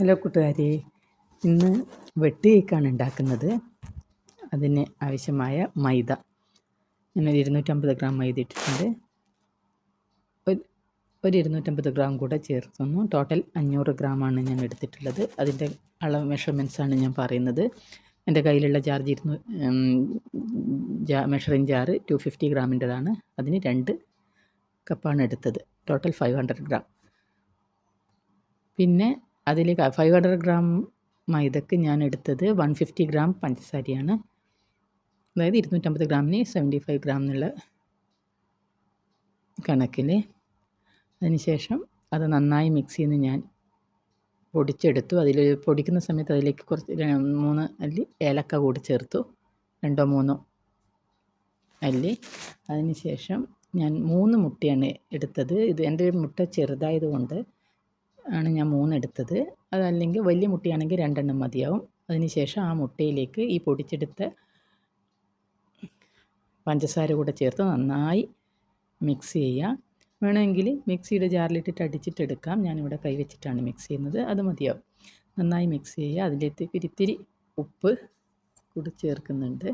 Hello കൂട്ടുകാരെ ഇന്ന് വെട്ട് കേക്കാണ് ഉണ്ടാക്കുന്നത്. അതിന് ആവശ്യമായ മൈദ. ഞാനൊരു ഇരുന്നൂറ്റമ്പത് ഗ്രാം മൈദ ഇട്ടിട്ടുണ്ട്. ഒരു- ഇരുന്നൂറ്റമ്പത് ഗ്രാം കൂടെ ചേർത്തുന്നു ടോട്ടൽ അഞ്ഞൂറ് ഗ്രാമാണ് ഞാൻ എടുത്തിട്ടുള്ളത്. അതിന്റെ അളവ് മെഷർമെൻസാണ് ഞാൻ പറയുന്നത്. എന്റെ കയ്യിലുള്ള ജാർജ് ഇരുന്നൂ ജാ മെഷറിങ് ജാറ് ടു ഫിഫ്റ്റി ഗ്രാമിന്റെതാണ്. അതിന് രണ്ട് കപ്പാണ് എടുത്തത്. ടോട്ടൽ ഫൈവ് ഹൺഡ്രഡ് ഗ്രാം പിന്നെ അതിലേക്ക് ഫൈവ് ഹൺഡ്രഡ് ഗ്രാം മൈദക്ക് ഞാൻ എടുത്തത് വൺ ഫിഫ്റ്റി ഗ്രാം പഞ്ചസാരയാണ്. അതായത് ഇരുന്നൂറ്റമ്പത് ഗ്രാമിന് സെവന്റി ഫൈവ് ഗ്രാം എന്നുള്ള കണക്കിൽ അതിനുശേഷം അത് നന്നായി മിക്സ് ചെയ്ത് ഞാൻ പൊടിച്ചെടുത്തു. അതിൽ പൊടിക്കുന്ന സമയത്ത് അതിലേക്ക് കുറച്ച് മൂന്ന് അല്ലി ഏലക്ക കൂടി ചേർത്തു. രണ്ടോ മൂന്നോ അല്ലി. അതിനുശേഷം ഞാൻ മൂന്ന് മുട്ടയാണ് എടുത്തത്. ഇത് എന്റെ മുട്ട ചെറുതായതുകൊണ്ട് ആണ് ഞാൻ മൂന്നെടുത്തത്. അതല്ലെങ്കിൽ വലിയ മുട്ടയാണെങ്കിൽ രണ്ടെണ്ണം മതിയാവും. അതിനുശേഷം ആ മുട്ടയിലേക്ക് ഈ പൊടിച്ചെടുത്ത പഞ്ചസാര കൂടെ ചേർത്ത് നന്നായി മിക്സ് ചെയ്യുക. വേണമെങ്കിൽ മിക്സിയുടെ ജാറിലിട്ടിട്ട് അടിച്ചിട്ടെടുക്കാം ഞാനിവിടെ കൈവച്ചിട്ടാണ് മിക്സ് ചെയ്യുന്നത്. അത് മതിയാവും. നന്നായി മിക്സ് ചെയ്യുക. അതിലേക്ക് ഇത്തിരി ഉപ്പ് കൂടി ചേർക്കുന്നുണ്ട്.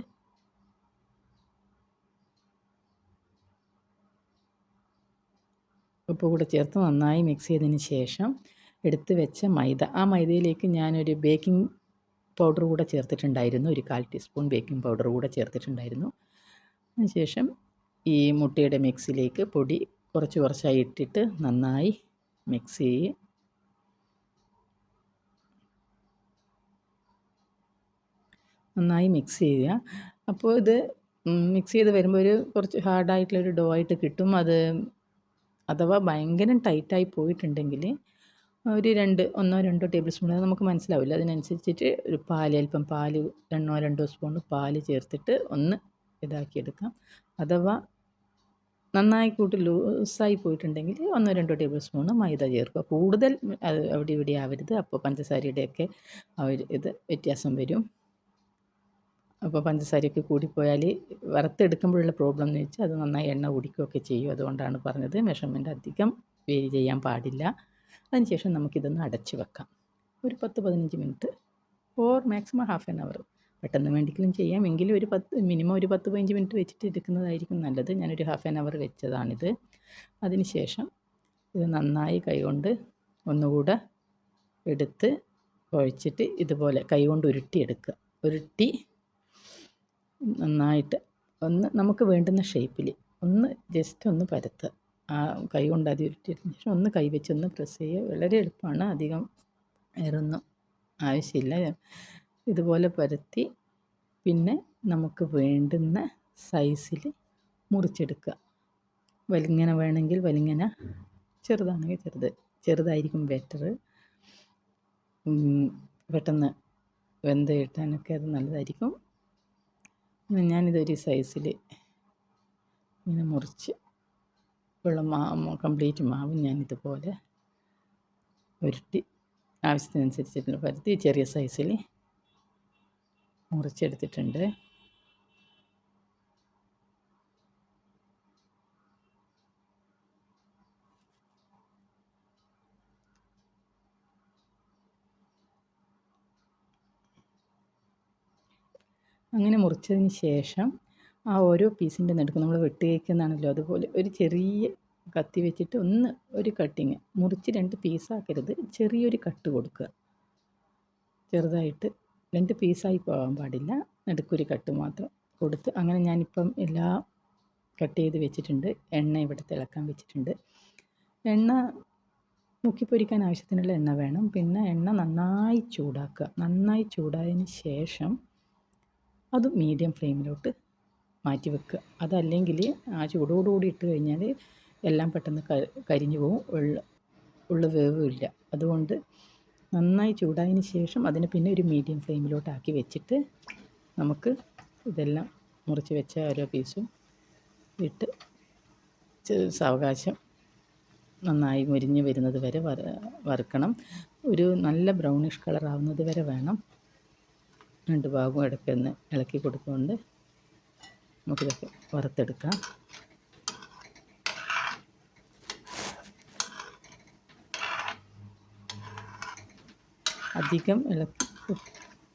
ഉപ്പ് കൂടെ ചേർത്ത് നന്നായി മിക്സ് ചെയ്തതിന് ശേഷം എടുത്ത് വെച്ച മൈദ. ആ മൈദയിലേക്ക് ഞാനൊരു ബേക്കിംഗ് പൗഡർ കൂടെ ചേർത്തിട്ടുണ്ടായിരുന്നു. ഒരു കാൽ ടീസ്പൂൺ ബേക്കിംഗ് പൗഡർ കൂടെ ചേർത്തിട്ടുണ്ടായിരുന്നു. അതിനുശേഷം ഈ മുട്ടയുടെ മിക്സിലേക്ക് പൊടി കുറച്ച് കുറച്ചായി ഇട്ടിട്ട് നന്നായി മിക്സ് ചെയ്യും നന്നായി മിക്സ് ചെയ്യുക. അപ്പോൾ ഇത് മിക്സ് ചെയ്ത് വരുമ്പോൾ ഒരു കുറച്ച് ഹാർഡായിട്ടുള്ളൊരു ഡോ ആയിട്ട് കിട്ടും. അത് അഥവാ ഭയങ്കര ടൈറ്റായി പോയിട്ടുണ്ടെങ്കിൽ ഒരു രണ്ട് ഒന്നോ രണ്ടോ ടേബിൾ സ്പൂൺ നമുക്ക് മനസ്സിലാവില്ല. അതിനനുസരിച്ചിട്ട് ഒരു പാൽ അല്പം പാൽ രണ്ടോ രണ്ടോ സ്പൂൺ പാൽ ചേർത്തിട്ട് ഒന്ന് ഇതാക്കിയെടുക്കാം. അഥവാ നന്നായി കൂട്ടി ലൂസായി പോയിട്ടുണ്ടെങ്കിൽ ഒന്നോ രണ്ടോ ടേബിൾ സ്പൂൺ മൈദ ചേർക്കുക. കൂടുതൽ അവിടെ ഇവിടെ ആവരുത്. അപ്പോൾ പഞ്ചസാരയുടെയൊക്കെ ആ ഒരു ഇത് വ്യത്യാസം വരും. അപ്പോൾ പഞ്ചസാരയൊക്കെ കൂടിപ്പോയാൽ വറുത്തെടുക്കുമ്പോഴുള്ള പ്രോബ്ലം എന്ന് വെച്ചാൽ അത് നന്നായി എണ്ണ കുടിക്കുകയൊക്കെ ചെയ്യും. അതുകൊണ്ടാണ് പറഞ്ഞത്. മെഷർമെന്റ് അധികം വേരി ചെയ്യാൻ പാടില്ല. അതിനുശേഷം നമുക്കിതൊന്ന് അടച്ച് വെക്കാം. ഒരു പത്ത് പതിനഞ്ച് minute or maximum half an hour പെട്ടെന്ന് വേണ്ടിക്കലും ചെയ്യാം. എങ്കിലും ഒരു പത്ത് മിനിമം ഒരു പത്ത് പതിനഞ്ച് മിനിറ്റ് വെച്ചിട്ട് എടുക്കുന്നതായിരിക്കും നല്ലത്. ഞാനൊരു ഹാഫ് ആൻ അവർ വെച്ചതാണിത്. അതിനുശേഷം ഇത് നന്നായി കൈകൊണ്ട് ഒന്നുകൂടെ എടുത്ത് കുഴച്ചിട്ട് ഇതുപോലെ കൈകൊണ്ട് ഉരുട്ടിയെടുക്കുക. ഉരുട്ടി നന്നായിട്ട് ഒന്ന് നമുക്ക് വേണ്ടുന്ന ഷേപ്പിൽ ഒന്ന് ജസ്റ്റ് ഒന്ന് പരത്തുക ആ കൈ കൊണ്ട് അത് ഉരുട്ടിയതിന് ശേഷം ഒന്ന് കൈ വെച്ച് ഒന്ന് പ്രസ് ചെയ്യുക. വളരെ എളുപ്പമാണ്. അധികം വേറൊന്നും ആവശ്യമില്ല. ഇതുപോലെ പരത്തി പിന്നെ നമുക്ക് വേണ്ടുന്ന സൈസിൽ മുറിച്ചെടുക്കുക. വലിങ്ങനെ വേണമെങ്കിൽ വലിങ്ങനെ ചെറുതാണെങ്കിൽ ചെറുത്. ചെറുതായിരിക്കും ബെറ്റർ പെട്ടെന്ന് വെന്ത് കിട്ടാനൊക്കെ അത് നല്ലതായിരിക്കും. ഞാനിതൊരു സൈസിൽ ഇങ്ങനെ മുറിച്ച് ഉള്ള മാ കംപ്ലീറ്റ് മാവ് ഞാനിതുപോലെ ഉരുട്ടി ആവശ്യത്തിനനുസരിച്ചിട്ട് പരത്തി ചെറിയ സൈസിൽ മുറിച്ചെടുത്തിട്ടുണ്ട്. അങ്ങനെ മുറിച്ചതിന് ശേഷം ആ ഓരോ പീസിന്റെ നടുക്ക് നമ്മൾ വെട്ടി കേൾക്കുന്നതാണല്ലോ അതുപോലെ ഒരു ചെറിയ കത്തി വെച്ചിട്ട് ഒന്ന് ഒരു കട്ടിങ് മുറിച്ച് രണ്ട് പീസാക്കരുത് ചെറിയൊരു കട്ട് കൊടുക്കുക. ചെറുതായിട്ട് രണ്ട് പീസായി പോകാൻ പാടില്ല. നടുക്കൊരു കട്ട് മാത്രം കൊടുത്ത് അങ്ങനെ ഞാനിപ്പം എല്ലാ കട്ട് ചെയ്ത് വെച്ചിട്ടുണ്ട്. എണ്ണ ഇവിടെ തിളക്കാൻ വെച്ചിട്ടുണ്ട്. എണ്ണ മുക്കിപ്പൊരിക്കാൻ ആവശ്യത്തിനുള്ള എണ്ണ വേണം. പിന്നെ എണ്ണ നന്നായി ചൂടാക്കുക. നന്നായി ചൂടായതിന് ശേഷം അത് മീഡിയം ഫ്ലെയിമിലോട്ട് മാറ്റി വെക്കുക. അതല്ലെങ്കിൽ ആ ചൂടോടുകൂടി ഇട്ട് കഴിഞ്ഞാൽ എല്ലാം പെട്ടെന്ന് കരിഞ്ഞു പോകും. ഉള്ള ഉള്ള വേവില്ല അതുകൊണ്ട് നന്നായി ചൂടായതിന് ശേഷം അതിനെ പിന്നെ ഒരു മീഡിയം ഫ്ലെയിമിലോട്ടാക്കി വെച്ചിട്ട് നമുക്ക് ഇതെല്ലാം മുറിച്ച് വെച്ച ഓരോ പീസും ഇട്ട് സാവകാശം നന്നായി മുരിഞ്ഞ് വരുന്നത് വരെ വറുക്കണം. ഒരു നല്ല ബ്രൗണിഷ് കളർ ആവുന്നത് വരെ വേണം. രണ്ട് ഭാഗവും ഇടയ്ക്കൊന്ന് ഇളക്കി കൊടുക്കുകൊണ്ട് നമുക്കിതൊക്കെ വറുത്തെടുക്കാം. അധികം ഇളക്കി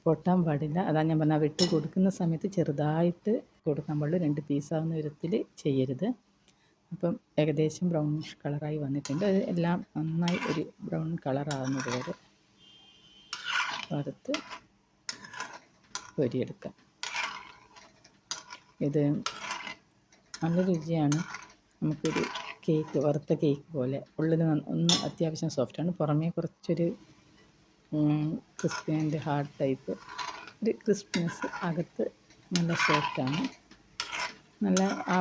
പൊട്ടാൻ പാടില്ല. അതാണ് ഞാൻ പറഞ്ഞത് വിട്ട് കൊടുക്കുന്ന സമയത്ത് ചെറുതായിട്ട് കൊടുക്കാൻ പാടുള്ളൂ രണ്ട് പീസാവുന്ന വിധത്തിൽ ചെയ്യരുത്. അപ്പം ഏകദേശം ബ്രൗണിഷ് കളറായി വന്നിട്ടുണ്ട്. അത് എല്ലാം നന്നായി ഒരു ബ്രൗൺ കളറാകുന്നത് വരെ വറുത്ത് പൊരിയെടുക്കാം ഇത് നല്ല രുചിയാണ്. നമുക്കൊരു കേക്ക് വറുത്ത കേക്ക് പോലെ. ഉള്ളിൽ ഒന്ന് അത്യാവശ്യം സോഫ്റ്റാണ് പുറമേ കുറച്ചൊരു ക്രിസ്പി ആൻഡ് ഹാർഡ് ടൈപ്പ് ഒരു ക്രിസ്പിനെസ് അകത്ത് നല്ല സോഫ്റ്റാണ് നല്ല ആ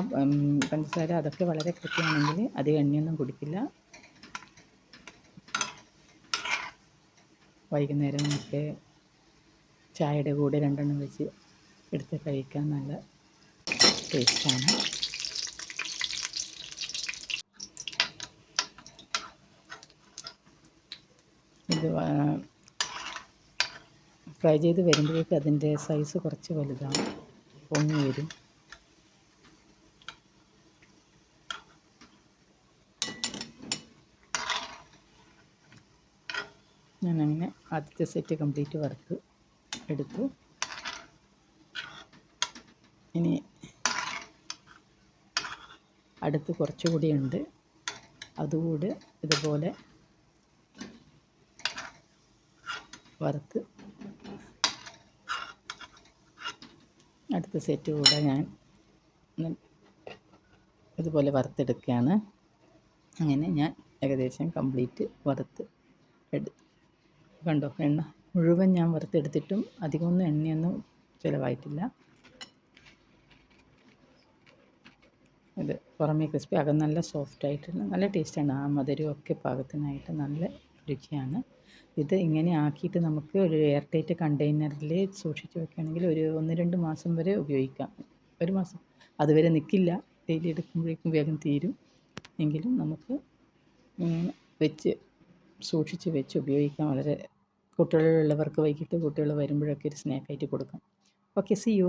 പഞ്ചസാര അതൊക്കെ വളരെ കൃത്യമാണെങ്കിൽ അധികം എണ്ണയൊന്നും കുടിക്കില്ല. വൈകുന്നേരം നമുക്ക് ചായയുടെ കൂടെ രണ്ടെണ്ണം വെച്ച് എടുത്ത് കഴിക്കാൻ നല്ല ടേസ്റ്റാണ്. ഇത് ഫ്രൈ ചെയ്ത് വരുമ്പോഴേക്കും അതിന്റെ സൈസ് കുറച്ച് വലുതാണ്. പൊങ്ങി വരും. ഞാനങ്ങനെ ആദ്യത്തെ സെറ്റ് കംപ്ലീറ്റ് വറുത്ത് എടുത്തു. ഇനി അടുത്ത് കുറച്ചുകൂടി ഉണ്ട്. അതുകൂടി ഇതുപോലെ വറുത്ത് അടുത്ത സെറ്റ് കൂടെ ഞാൻ ഇതുപോലെ വറുത്തെടുക്കുകയാണ്. അങ്ങനെ ഞാൻ ഏകദേശം കംപ്ലീറ്റ് വറുത്ത് എടു കണ്ടോ എണ്ണ? മുഴുവൻ ഞാൻ വറുത്തെടുത്തിട്ടും അധികമൊന്നും എണ്ണയൊന്നും ചിലവായിട്ടില്ല. ഇത് പുറമേ ക്രിസ്പി അകം നല്ല സോഫ്റ്റ് ആയിട്ടുള്ള നല്ല ടേസ്റ്റാണ് ആ മധുരവും ഒക്കെ പാകത്തിനായിട്ട് നല്ല രുചിയാണ്. ഇത് ഇങ്ങനെ ആക്കിയിട്ട് നമുക്ക് ഒരു എയർ ടൈറ്റ് കണ്ടെയ്നറിൽ സൂക്ഷിച്ച് വെക്കുകയാണെങ്കിൽ ഒരു ഒന്ന് രണ്ട് മാസം വരെ ഉപയോഗിക്കാം. ഒരു മാസം അതുവരെ നിൽക്കില്ല ഡെയിലി എടുക്കുമ്പോഴേക്കും വേഗം തീരും. എങ്കിലും നമുക്ക് വെച്ച് സൂക്ഷിച്ച് വെച്ച് ഉപയോഗിക്കാൻ വളരെ കുട്ടികളുള്ളവർക്ക് വൈകിട്ട് കുട്ടികൾ വരുമ്പോഴൊക്കെ ഒരു സ്നാക്കായിട്ട് കൊടുക്കാം. Okay C U